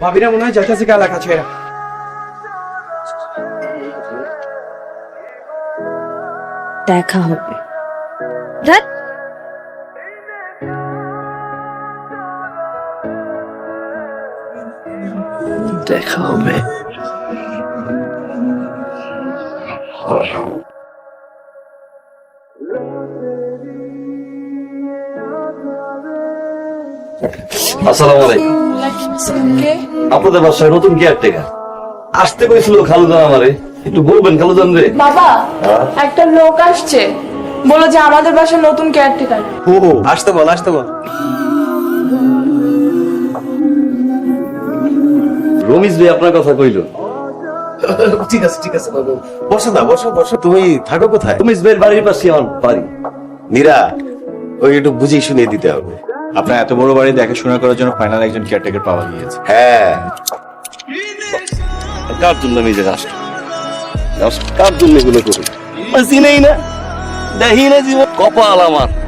ভাবিরা মনে হয় যাইতেছে কে এলাকা ছেড়ে। দেখা হবে। ধ্যাৎ। দেখা হবে। আসসালামু আলাইকুম। আপনাদের বাসায় নতুন কেয়ারটেকার আসতে কইছিল খালুদান আমারে। একটু বলবেন খালুদান রে। বাবা একটা লোক আসছে। বলো যে আমাদের বাসায় নতুন কেয়ারটেকার ও আসতে বল আসতে বল। রমিজ ভাই আপনার কথা কইল। ঠিক আছে ঠিক আছে বাবু। বসো না বসো বসো। তুমি থাকো কোথায়? রমিজ ভাইয়ের বাড়ির পাশে আমার বাড়ি। মীরা ওই একটু বুঝিয়ে শুনিয়ে দিতে হবে। আপনার এত বড় বাড়ি দেখাশোনা করার জন্য ফাইনাল একজন কেয়ারটেকার পাওয়া গিয়েছে। হ্যাঁ। কার জন্য নিজের রাষ্ট্র? কার জন্য এগুলো করি? চিনেই না। দেখি না জীবন। কপাল আমার।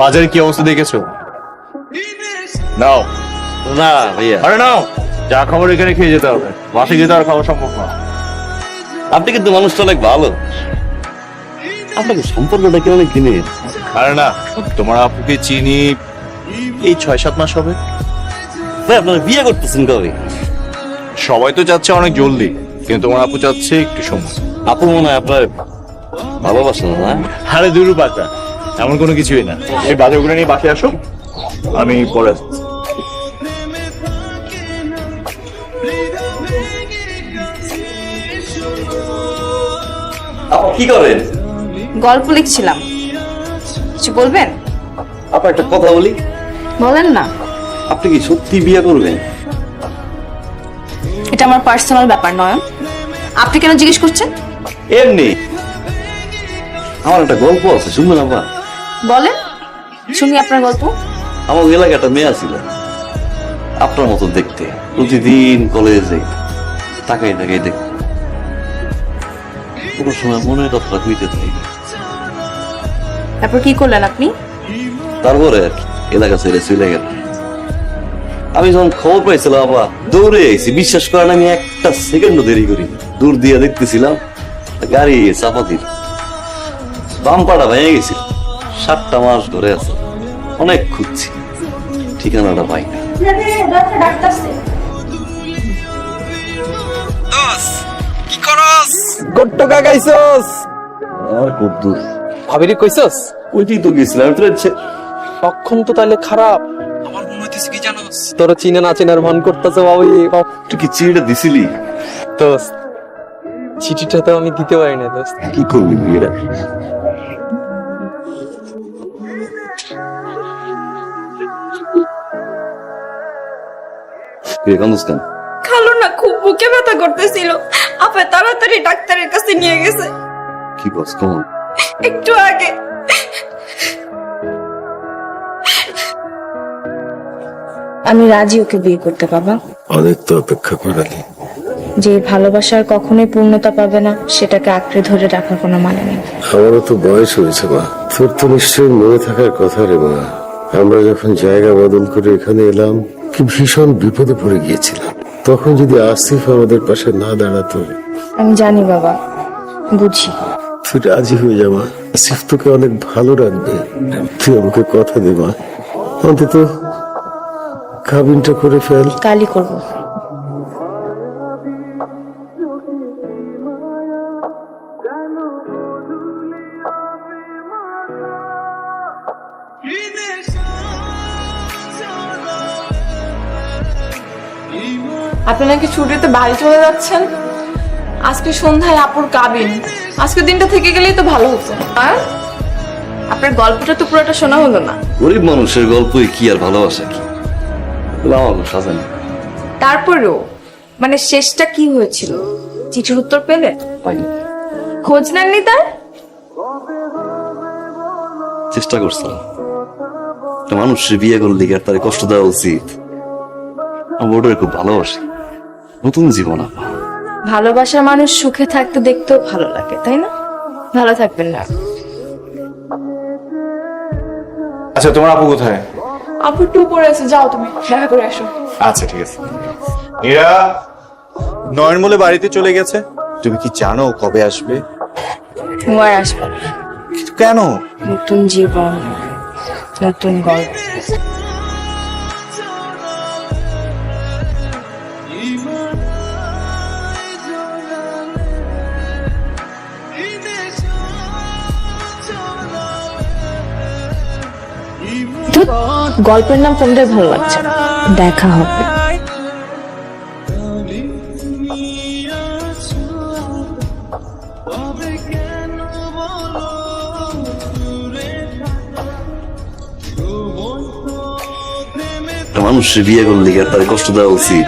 বাজারে কি অবস্থা দেখেছ? নাও। না ভাইয়া। আরে নাও যা খাবার এখানে খেয়ে যেতে হবে। বাসে যেতে আর খাওয়া সম্ভব না। আপনি কিন্তু মানুষটা অনেক ভালো। আপনাকে সম্পর্কটা কি অনেক দিনের? আরে না তোমার আপুকে চিনি এই ছয় সাত মাস হবে। ভাই আপনারা বিয়ে করতেছেন কবে? সবাই তো চাচ্ছে অনেক জলদি কিন্তু তোমার আপু চাচ্ছে একটু সময়। আপু মনে হয় আপনার ভালোবাসেন না আরে দুরু বাচ্চা এমন কোনো কিছুই না। এই বাজারগুলো নিয়ে বাকি আসো আমি পরে কি করেন? গল্প লিখছিলাম। কিছু বলবেন? আপা একটা কথা বলি। বলেন না। আপনি কি সত্যি বিয়ে করবেন? এটা আমার পার্সোনাল ব্যাপার নয়ন। আপনি কেন জিজ্ঞেস করছেন? এমনি। আমার একটা গল্প আছে শুনবেন আপা? বলেন শুনি আপনার গল্প। আমার এলাকায় একটা মেয়ে ছিল। আপনার মতো দেখতে প্রতিদিন কলেজে তাকাই তাকাই দেখতে। কোনো সময় মনে থাকি তারপর কি করলেন আপনি? তারপরে এলাকা ছেড়ে চলে গেল। আমি যখন খবর পাইছিলাম আবার দৌড়ে এসেছি বিশ্বাস করেন আমি একটা সেকেন্ডও দেরি করি দূর দিয়ে দেখতেছিলাম গাড়ি চাপা দিল। বাম্পাটা ভেঙে গেছিল। সাতটা মাস ধরে আছে। অনেক খুঁজছি। ঠিকানাটা পাই না। কি করস? গোট্টকা গাইছস? আর খুব ভাবিরি কইছস? ওইটাই তো গেছিলাম তাহলে খারাপ। আমার মনে হইতেছে কি জানোস? তোর চিনে না চিনার ভান করতেছে বাবু তুই কি চিড়িটা দিছিলি? দোস্ত চিঠিটা তো আমি দিতে পারি না দোস্ত। কি করবি বিয়েটা কান্দুস কেন? খালো না খুব বুকে ব্যথা করতেছিল। আপা তাড়াতাড়ি ডাক্তারের কাছে নিয়ে গেছে। কি বস কেমন? একটু আগে। আমি রাজি ওকে বিয়ে করতে বাবা। অনেক তো অপেক্ষা করালি। যে ভালোবাসার কখনোই পূর্ণতা পাবে না সেটাকে আঁকড়ে ধরে রাখার কোনো মানে নেই। আমারও তো বয়স হয়েছে মা। তোর তো নিশ্চয়ই মনে থাকার কথা রে মা। আমরা যখন জায়গা বদল করে এখানে এলাম কি ভীষণ বিপদে পড়ে গিয়েছিলাম। তখন যদি আসিফ আমাদের পাশে না দাঁড়াতো। আমি জানি বাবা বুঝি। তুই রাজি হয়ে যা মা। আসিফ তোকে অনেক ভালো রাখবে। তুই আমাকে কথা দে মা। অন্তত কাবিনটা করে ফেল। কালই করব। আপনি নাকি ছুটিতে বাড়ি চলে যাচ্ছেন? আজকে সন্ধ্যায় আপুর কাবিন। আজকে দিনটা থেকে গেলেই তো ভালো হতো। আর? আপনার গল্পটা তো পুরোটা শোনা হলো না। গরিব মানুষের গল্পই কি আর ভালোবাসা কি? সাজে না। তারপরেও মানে শেষটা কি হয়েছিল? চিঠির উত্তর পেলে? খোঁজ নেননি তার? চেষ্টা করছিলাম। মানুষের বিয়ে করলে কি আর তার কষ্ট দেওয়া উচিত? আমি ওটাকে খুব ভালোবাসি। নতুন জীবন আপা ভালোবাসার মানুষ সুখে থাকতে দেখতেও ভালো লাগে তাই না? ভালো থাকবেন না। আচ্ছা তোমার আপু কোথায়? আপু টু পরে আছে যাও তুমি দেখা করে আসো। আচ্ছা ঠিক আছে। নীরা নয়নমূলে বাড়িতে চলে গেছে। তুমি কি জানো কবে আসবে? আর আসবে কেন? নতুন জীবন নতুন গল্প। ধুৎ, গল্পের নাম কোনটাই ভালো লাগছে। দেখা হবে। মানুষের বিয়ে করলে তার কষ্ট দেওয়া উচিত?